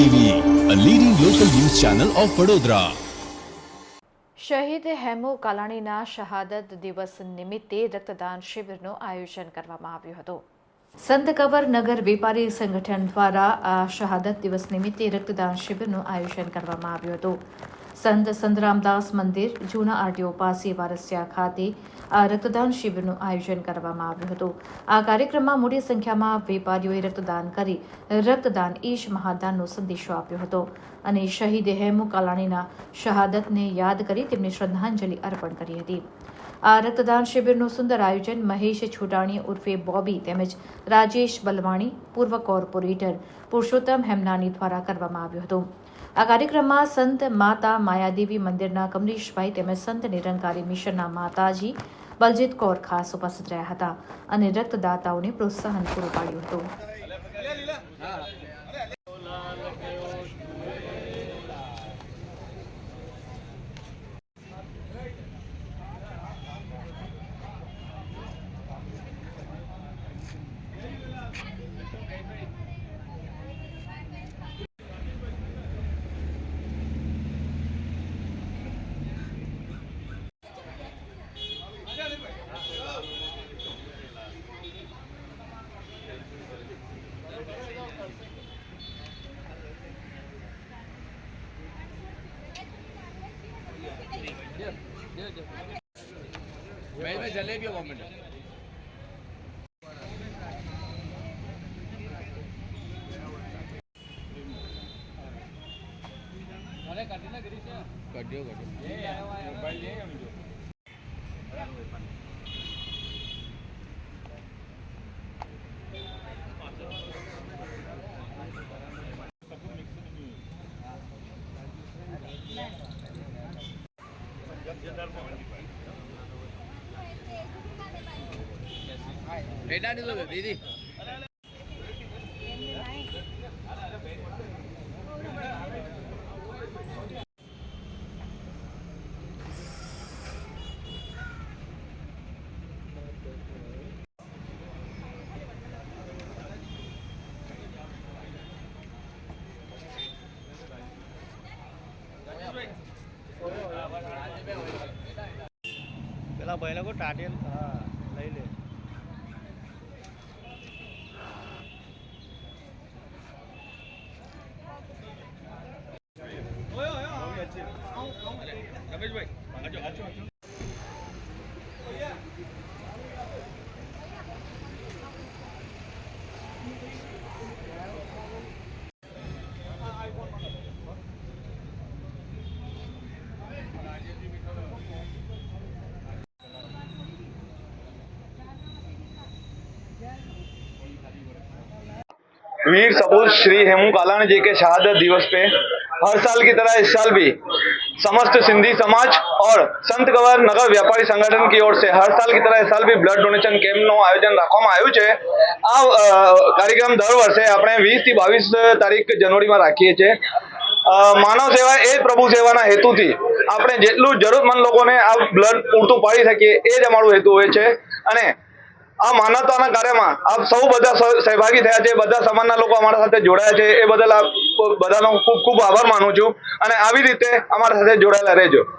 TV a leading local news channel of Vadodara શહીદ હેમુ કાલાણીના શહાદત દિવસ નિમિત્તે રક્તદાન શિબિરનું આયોજન કરવામાં આવ્યું હતું. સંત કવર નગર વેપારી સંગઠન દ્વારા આ શહાદત દિવસ નિમિત્તે રક્તદાન શિબિરનું આયોજન કરવામાં આવ્યું હતું. સંત સંતરામદાસ મંદિર, જૂના આરટીઓ પાસે વારસિયા ખાતે આ રક્તદાન શિબિરનું આયોજન કરવામાં આવ્યું હતું. આ કાર્યક્રમમાં મોટી સંખ્યામાં વેપારીઓએ રક્તદાન કરી રક્તદાન ઈશ મહાદાનનો સંદેશો આપ્યો હતો અને શહીદ હેમુ કાલાણીના શહાદતને યાદ કરી તેમને શ્રદ્ધાંજલિ અર્પણ કરી હતી. આ રક્તદાન શિબિરનું સુંદર આયોજન મહેશ છોટાણી ઉર્ફે બોબી તેમજ રાજેશ બલવાણી, પૂર્વ કોર્પોરેટર પુરુષોત્તમ હેમનાની દ્વારા કરવામાં આવ્યું હતું. આ કાર્યક્રમમાં સંત માતા માયાદેવી મંદિરના કમલેશભાઈ તેમજ સંત નિરંકારી મિશનના માતાજી બલજીત કૌર ખાસ ઉપસ્થિત રહ્યા હતા અને રક્તદાતાઓને પ્રોત્સાહન પૂરું પાડ્યું હતું. મેં જલેબી મોમેન્ટ કઢ્યો કઢ્યો મોબાઈલ લઈ આવ્યો દીદી પેલા ભાઈ લોકો ટાટિયલ હા લઈ वीर सपूत श्री हेमू कालानी जी के शहादत दिवस पे हर साल की तरह इस साल भी समस्त सिंधी समाज और સંત કવર નગર વ્યાપારી સંગઠન की ओर से हर साल की तरह इस साल भी બ્લડ ડોનેશન કેમ્પનું આયોજન રાખવામાં આવ્યું છે આ અ, કાર્યક્રમ દર વર્ષે આપણે વીસ થી બાવીસ તારીખ જાન્યુઆરીમાં રાખીએ છીએ અ, માનવ સેવા એ જ પ્રભુ સેવાના હેતુથી આપણે જેટલું જરૂરતમંદ લોકોને આ બ્લડ પૂરતું પાડી શકીએ એ જ અમારું હેતુ હોય છે અને આ માનવતાના કાર્યમાં આપ સૌ બધા સહભાગી થયા છે, બધા સમાજના લોકો અમારા સાથે જોડાયા છે, એ બદલ આપ બધાનો ખૂબ ખૂબ આભાર માનું છું અને આવી રીતે અમારા સાથે જોડાયેલા રહેજો.